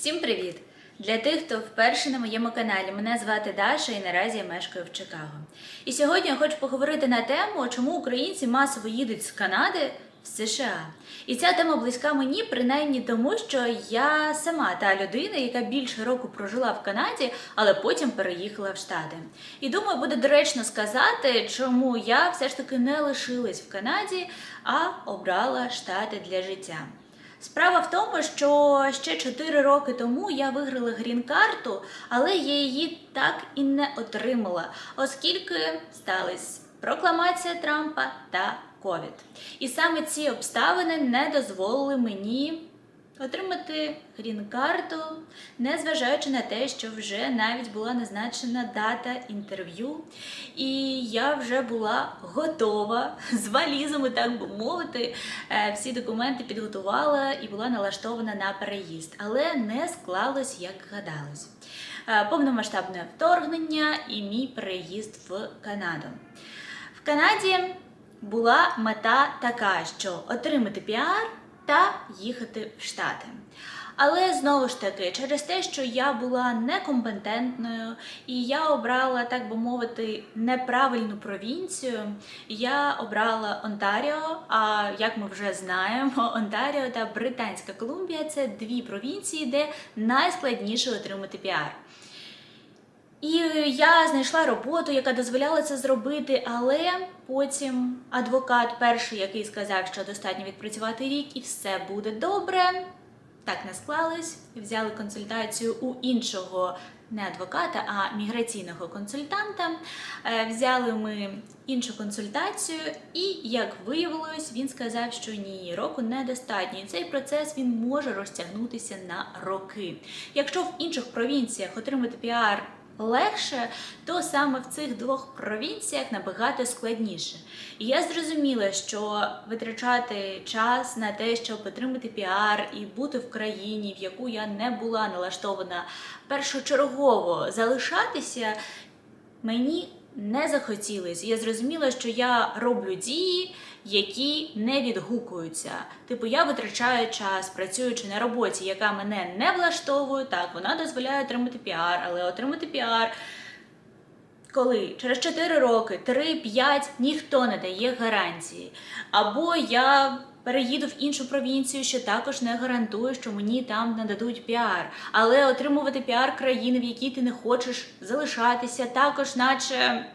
Всім привіт! Для тих, хто вперше на моєму каналі, мене звати Даша і наразі я мешкаю в Чикаго. І сьогодні я хочу поговорити на тему, чому українці масово їдуть з Канади в США. І ця тема близька мені, принаймні тому, що я сама та людина, яка більше року прожила в Канаді, але потім переїхала в Штати. І думаю, буде доречно сказати, чому я все ж таки не лишилась в Канаді, а обрала Штати для життя. Справа в тому, що ще 4 роки тому я виграла грін-карту, але я її так і не отримала, оскільки стались прокламація Трампа та ковід. І саме ці обставини не дозволили мені отримати грін-карту, незважаючи на те, що вже навіть була назначена дата інтерв'ю, і я вже була готова з валізами, так би мовити. Е, Всі документи підготувала і була налаштована на переїзд, але не склалось, як гадалось. Е, Повномасштабне вторгнення і мій переїзд в Канаду. В Канаді була мета така, що отримати піар та їхати в Штати. Але знову ж таки, через те, що я була некомпетентною і я обрала, так би мовити, неправильну провінцію, я обрала Онтаріо. А як ми вже знаємо, Онтаріо та Британська Колумбія це дві провінції, де найскладніше отримати піар. І я знайшла роботу, яка дозволяла це зробити, але потім адвокат перший, який сказав, що достатньо відпрацювати рік і все буде добре. Так не склалось. Взяли консультацію у іншого не адвоката, а міграційного консультанта. Е, Взяли ми іншу консультацію, і як виявилось, він сказав, що ні, року недостатньо. І цей процес він може розтягнутися на роки. Якщо в інших провінціях отримати піар легше, то саме в цих двох провінціях набагато складніше. І я зрозуміла, що витрачати час на те, щоб отримати піар і бути в країні, в яку я не була налаштована першочергово залишатися, мені не захотілося. Я зрозуміла, що я роблю дії, які не відгукуються. Типу, я витрачаю час, працюючи на роботі, яка мене не влаштовує. Так, вона дозволяє отримати піар, але отримати піар. Коли через 4 роки, 3-5 ніхто не дає гарантії. Або я переїду в іншу провінцію, що також не гарантує, що мені там нададуть піар. Але отримувати піар країни, в якій ти не хочеш залишатися, також, наче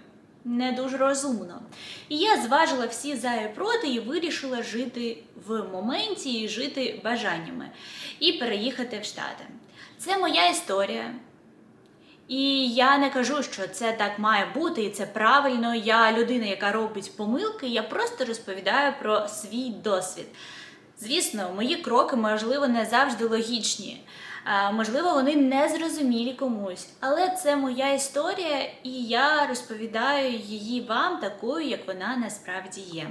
не дуже розумно. І я зважила всі за і проти і вирішила жити в моменті і жити бажаннями і переїхати в Штати. Це моя історія. І я не кажу, що це так має бути, і це правильно. Я людина, яка робить помилки, я просто розповідаю про свій досвід. Звісно, мої кроки, можливо, не завжди логічні. Можливо, вони не зрозумілі комусь, але це моя історія, і я розповідаю її вам такою, як вона насправді є.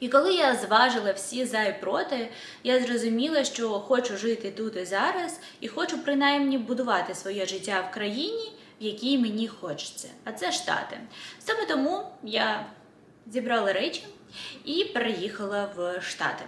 І коли я зважила всі за і проти, я зрозуміла, що хочу жити тут і зараз, і хочу принаймні будувати своє життя в країні, в якій мені хочеться. А це Штати. Саме тому я зібрала речі і переїхала в Штати.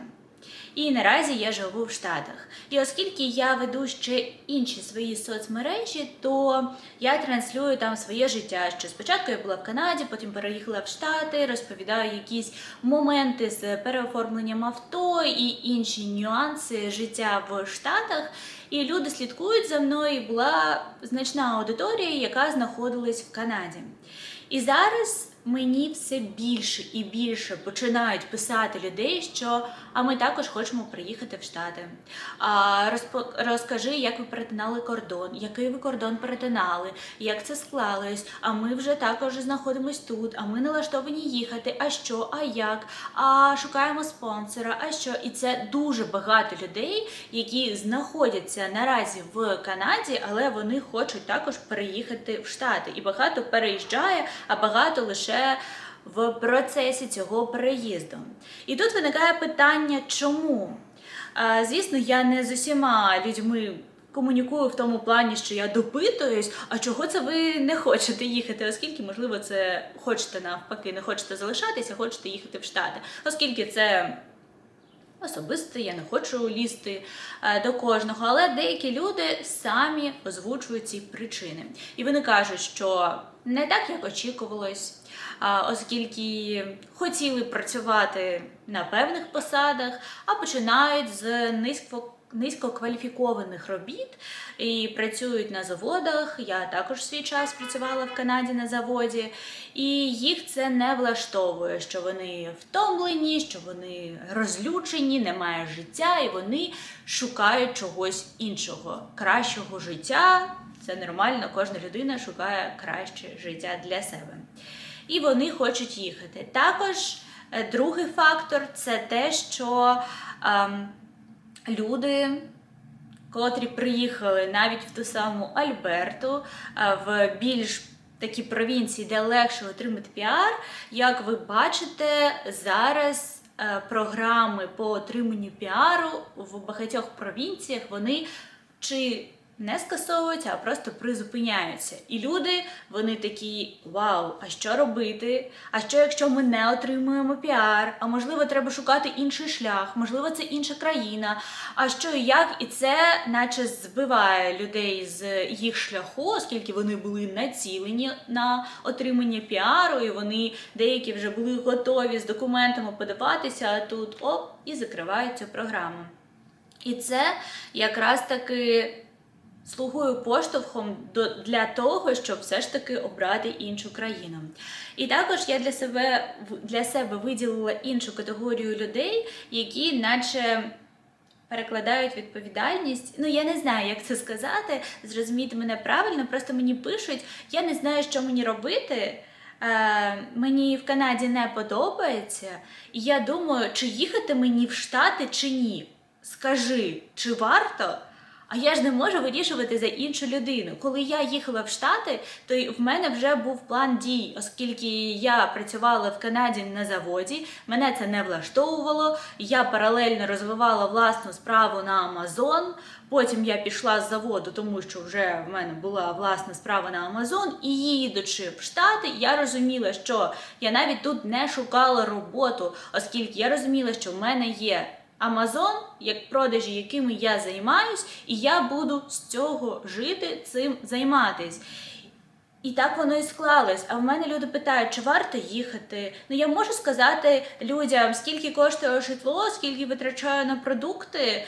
І наразі я живу в Штатах. І оскільки я веду ще інші свої соцмережі, то я транслюю там своє життя. Що спочатку я була в Канаді, потім переїхала в Штати, розповідаю якісь моменти з переоформленням авто і інші нюанси життя в Штатах. І люди слідкують за мною. і Була значна аудиторія, яка знаходилась в Канаді. І зараз мені все більше і більше починають писати людей, що а ми також хочемо приїхати в Штати. А розкажи, як ви перетинали кордон, який ви кордон перетинали, як це склалось. А ми вже також знаходимось тут, а ми налаштовані їхати. А що, а як? А шукаємо спонсора, а що? І це дуже багато людей, які знаходяться наразі в Канаді, але вони хочуть також переїхати в Штати. І багато переїжджає, а багато лише в процесі цього переїзду. І тут виникає питання, чому? Звісно, я не з усіма людьми. Комунікую в тому плані, що я допитуюсь, а чого це ви не хочете їхати, оскільки, можливо, це хочете навпаки, не хочете залишатися, хочете їхати в Штати, оскільки це Особисто я не хочу лізти е, до кожного, але деякі люди самі озвучують ці причини. І вони кажуть, що не так, як очікувалось, оскільки хотіли працювати на певних посадах, а починають з низько. Низькокваліфікованих робіт і працюють на заводах. Я також в свій час працювала в Канаді на заводі, і їх це не влаштовує, що вони втомлені, що вони розлючені, немає життя, і вони шукають чогось іншого, кращого життя. Це нормально, кожна людина шукає краще життя для себе. І вони хочуть їхати. Також е, другий фактор це те, що ем, люди, котрі приїхали навіть в ту саму Альберту, е, в більш такі провінції, де легше отримати піар, як ви бачите, зараз е, програми по отриманню піару в багатьох провінціях вони чи не скасовуються, а просто призупиняються. І люди вони такі: вау, а що робити? А що, якщо ми не отримуємо піар? А можливо, треба шукати інший шлях, можливо, це інша країна. А що і як? І це, наче, збиває людей з їх шляху, оскільки вони були націлені на отримання піару, і вони деякі вже були готові з документами подаватися, а тут оп, і закривають цю програму. І це якраз таки слугує поштовхом для того, щоб все ж таки обрати іншу країну. І також я для себе для себе виділила іншу категорію людей, які, наче. Перекладають відповідальність. Ну я не знаю, як це сказати. Зрозуміти мене правильно, просто мені пишуть, я не знаю, що мені робити. Е, Мені в Канаді не подобається, і я думаю, чи їхати мені в Штати, чи ні. Скажи, чи варто? А я ж не можу вирішувати за іншу людину. Коли я їхала в Штати, то в мене вже був план дій, оскільки я працювала в Канаді на заводі, мене це не влаштовувало. Я паралельно розвивала власну справу на Амазон. Потім я пішла з заводу, тому що вже в мене була власна справа на Амазон. І їдучи в Штати, я розуміла, що я навіть тут не шукала роботу, оскільки я розуміла, що в мене є. Амазон, як продажі, якими я займаюсь, і я буду з цього жити, цим займатись. І так воно і склалось. А в мене люди питають, чи варто їхати. Ну я можу сказати людям, скільки коштує житло, скільки витрачаю на продукти.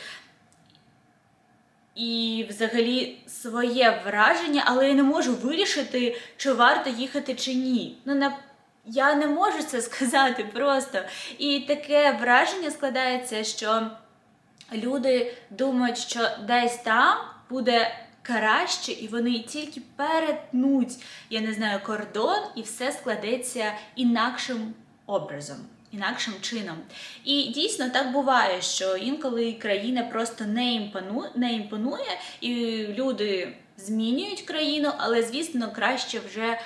І взагалі своє враження, але я не можу вирішити, чи варто їхати чи ні. Ну, я не можу це сказати просто. І таке враження складається, що люди думають, що десь там буде краще, і вони тільки перетнуть, я не знаю, кордон, і все складеться інакшим образом. Інакшим чином. І дійсно так буває, що інколи країна просто не імпонує, не імпонує, і люди змінюють країну, але, звісно, краще вже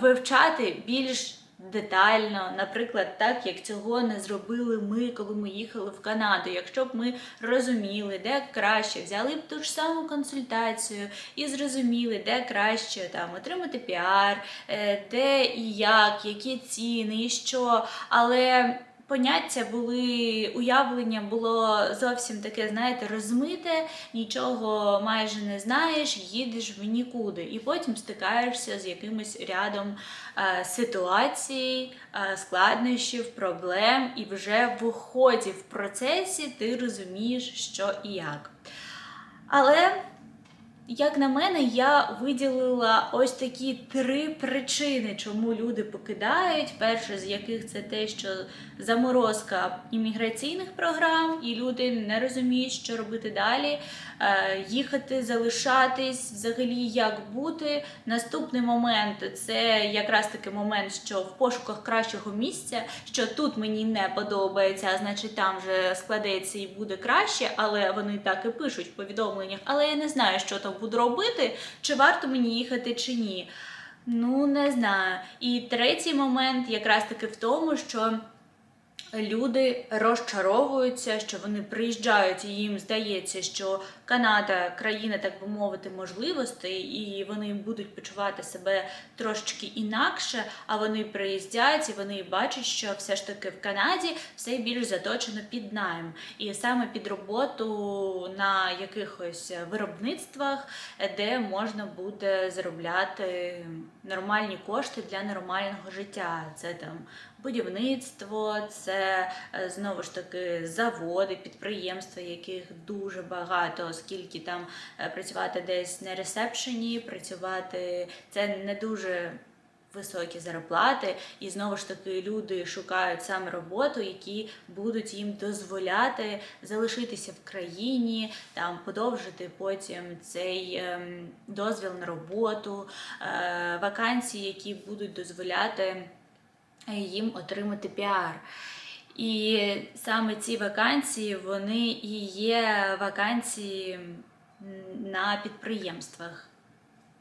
вивчати більш детально, наприклад, так як цього не зробили ми, коли ми їхали в Канаду. Якщо б ми розуміли, де краще, взяли б ту ж саму консультацію і зрозуміли, де краще там отримати піар, е, де і як, які ціни, і що. Але поняття були, уявлення було зовсім таке, знаєте, розмите, нічого майже не знаєш, їдеш в нікуди. І потім стикаєшся з якимось рядом е, ситуацій, е, складнощів, проблем, і вже в ході в процесі ти розумієш, що і як. Але як на мене, я виділила ось такі три причини, чому люди покидають. Перше з яких це те, що заморозка імміграційних програм, і люди не розуміють, що робити далі, е, їхати, залишатись, взагалі як бути. Наступний момент це якраз таки момент, що в пошуках кращого місця, що тут мені не подобається, а значить там вже складеться і буде краще, але вони так і пишуть в повідомленнях. Але я не знаю, що там буду робити, чи варто мені їхати, чи ні. Ну, не знаю. І третій момент якраз таки в тому, що люди розчаровуються, що вони приїжджають, і їм здається, що Канада країна, так би мовити, можливостей, і вони будуть почувати себе трошечки інакше. А вони приїздять і вони бачать, що все ж таки в Канаді все більш заточено під найм, і саме під роботу на якихось виробництвах, де можна буде заробляти нормальні кошти для нормального життя. Це там будівництво, це е, знову ж таки заводи, підприємства, яких дуже багато, оскільки там е, працювати десь на ресепшені, працювати це не дуже. Високі зарплати, і знову ж таки люди шукають саме роботу, які будуть їм дозволяти залишитися в країні, там подовжити потім цей ем, дозвіл на роботу, е, вакансії, які будуть дозволяти їм отримати піар. І саме ці вакансії вони і є вакансії на підприємствах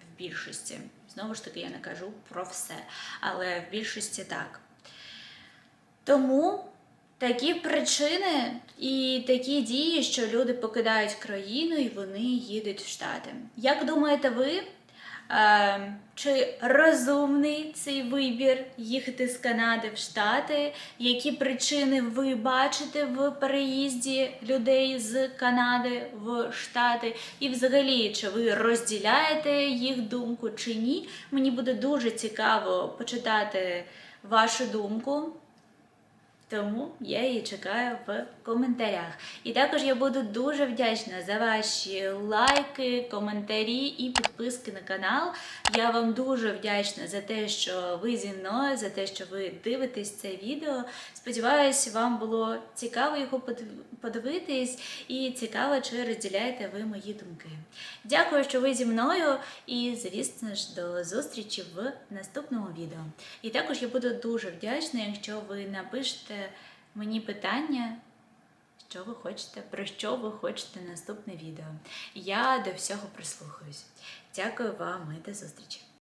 в більшості. Знову ж таки, я не кажу про все, але в більшості так. Тому такі причини і такі дії, що люди покидають країну і вони їдуть в Штати. Як думаєте ви? Е, чи розумний цей вибір їхати з Канади в Штати? Які причини ви бачите в переїзді людей з Канади в Штати? І взагалі, чи ви розділяєте їх думку чи ні? Мені буде дуже цікаво почитати вашу думку. Тому я її чекаю в коментарях. І також я буду дуже вдячна за ваші лайки, коментарі і підписки на канал. Я вам дуже вдячна за те, що ви зі мною, за те, що ви дивитесь це відео. Сподіваюсь, вам було цікаво його подивитись і цікаво, чи розділяєте ви мої думки. Дякую, що ви зі мною, і звісно ж до зустрічі в наступному відео. І також я буду дуже вдячна, якщо ви напишете мені питання, що ви хочете, про що ви хочете наступне відео. Я до всього прислухаюсь. Дякую вам і до зустрічі!